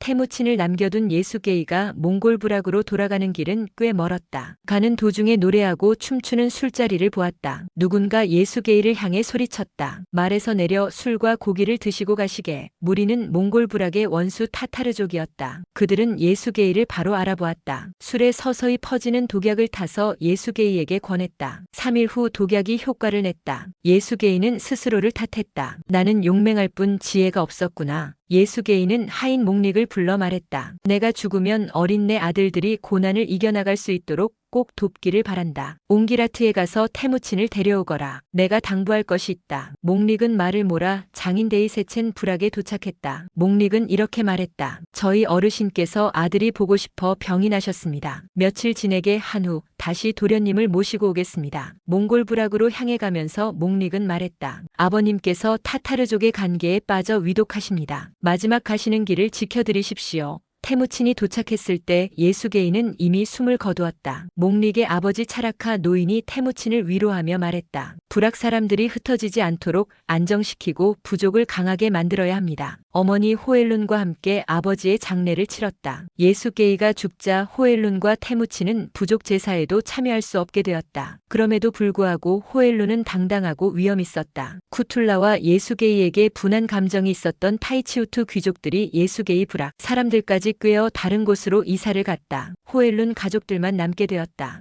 태무친을 남겨둔 예수게이가 몽골 부락으로 돌아가는 길은 꽤 멀었다. 가는 도중에 노래하고 춤추는 술자리를 보았다. 누군가 예수게이를 향해 소리쳤다. 말에서 내려 술과 고기를 드시고 가시게. 무리는 몽골 부락의 원수 타타르족이었다. 그들은 예수게이를 바로 알아보았다. 술에 서서히 퍼지는 독약을 타서 예수게이에게 권했다. 3일 후 독약이 효과를 냈다. 예수게이는 스스로를 탓했다. 나는 용맹할 뿐 지혜가 없었구나. 예수게이는 하인 몽릭을 불러 말했다. 내가 죽으면 어린 내 아들들이 고난을 이겨나갈 수 있도록 꼭 돕기를 바란다. 옹기라트에 가서 태무친을 데려오거라. 내가 당부할 것이 있다. 몽릭은 말을 몰아 장인대의 세첸 불악에 도착했다. 몽릭은 이렇게 말했다. 저희 어르신께서 아들이 보고 싶어 병이 나셨습니다. 며칠 지내게 한 후 다시 도련님을 모시고 오겠습니다. 몽골 부락으로 향해 가면서 몽릭은 말했다. 아버님께서 타타르족의 관계에 빠져 위독하십니다. 마지막 가시는 길을 지켜드리십시오. 태무친이 도착했을 때 예수게이는 이미 숨을 거두었다. 몽릭의 아버지 차라카 노인이 태무친을 위로하며 말했다. 불악 사람들이 흩어지지 않도록 안정시키고 부족을 강하게 만들어야 합니다. 어머니 호엘룬과 함께 아버지의 장례를 치렀다. 예수게이가 죽자 호엘룬과 태무친은 부족 제사에도 참여할 수 없게 되었다. 그럼에도 불구하고 호엘룬은 당당하고 위험 있었다. 쿠툴라와 예수게이에게 분한 감정이 있었던 타이치우투 귀족들이 예수게이 불악 사람들까지 꿰어 다른 곳으로 이사를 갔다. 호엘룬 가족들만 남게 되었다.